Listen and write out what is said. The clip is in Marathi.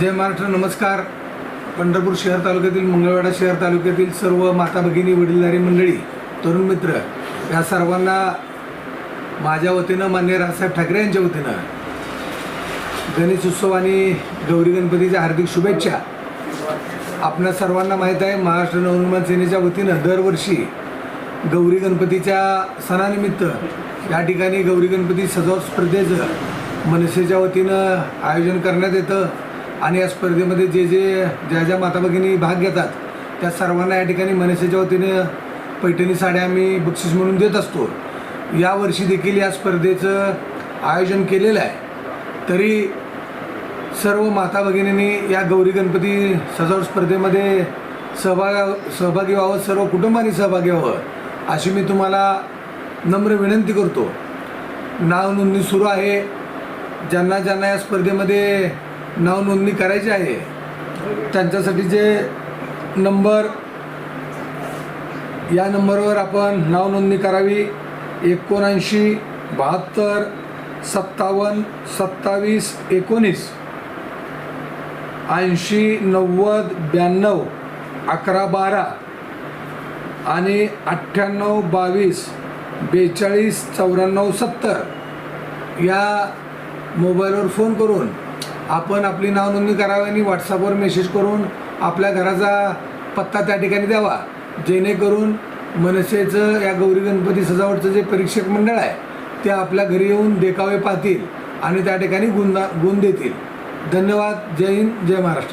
जय महाराष्ट्र नमस्कार. पंढरपूर शहर तालुक्यातील मंगळवेढा शहर तालुक्यातील सर्व माता भगिनी वडीलधारी मंडळी तरुण मित्र या सर्वांना माझ्या वतीनं मान्य राजसाहेब ठाकरे यांच्या वतीनं गणेश उत्सव आणि गौरी गणपतीच्या हार्दिक शुभेच्छा. आपल्या सर्वांना माहीत आहे महाराष्ट्र नवनिर्माण सेनेच्या वतीनं दरवर्षी गौरी गणपतीच्या सणानिमित्त या ठिकाणी गौरी गणपती सजावट स्पर्धेचं मनसेच्या वतीनं आयोजन करण्यात येतं. आणि या स्पर्धेमध्ये जे जे ज्या ज्या माता भगिनी भाग घेतात त्या सर्वांना या ठिकाणी मनसेच्या वतीने पैठणी साड्या आम्ही बक्षीस म्हणून देत असतो. यावर्षी देखील या स्पर्धेचं आयोजन केलेलं आहे. तरी सर्व माता भगिनींनी या गौरी गणपती सजावट स्पर्धेमध्ये सहभाग सहभागी व्हावं सर्व कुटुंबांनी सहभागी व्हावं अशी मी तुम्हाला नम्र विनंती करतो. नाव नोंदणी सुरू आहे. ज्यांना ज्यांना या स्पर्धेमध्ये नाव नोंदणी करायची आहे त्यांच्यासाठी जे नंबर या नंबरवर आपण नाव नोंदणी करावी. एकोणऐंशी बहात्तर सत्तावन्न सत्तावीस एकोणीस. ऐंशी नव्वद ब्याण्णव अकरा बारा. आणि अठ्ठ्याण्णव बावीस बेचाळीस चौऱ्याण्णव सत्तर. या मोबाईलवर फोन करून आपण आपली नाव नोंदणी करावी आणि व्हॉट्सअपवर मेसेज करून आपल्या घराचा पत्ता त्या ठिकाणी द्यावा. जेणेकरून मनसेचं या गौरी गणपती सजावटचं जे परीक्षक मंडळ आहे ते आपल्या घरी येऊन देखावे पाहतील आणि त्या ठिकाणी गुण गुण देतील. धन्यवाद. जय हिंद. जय महाराष्ट्र.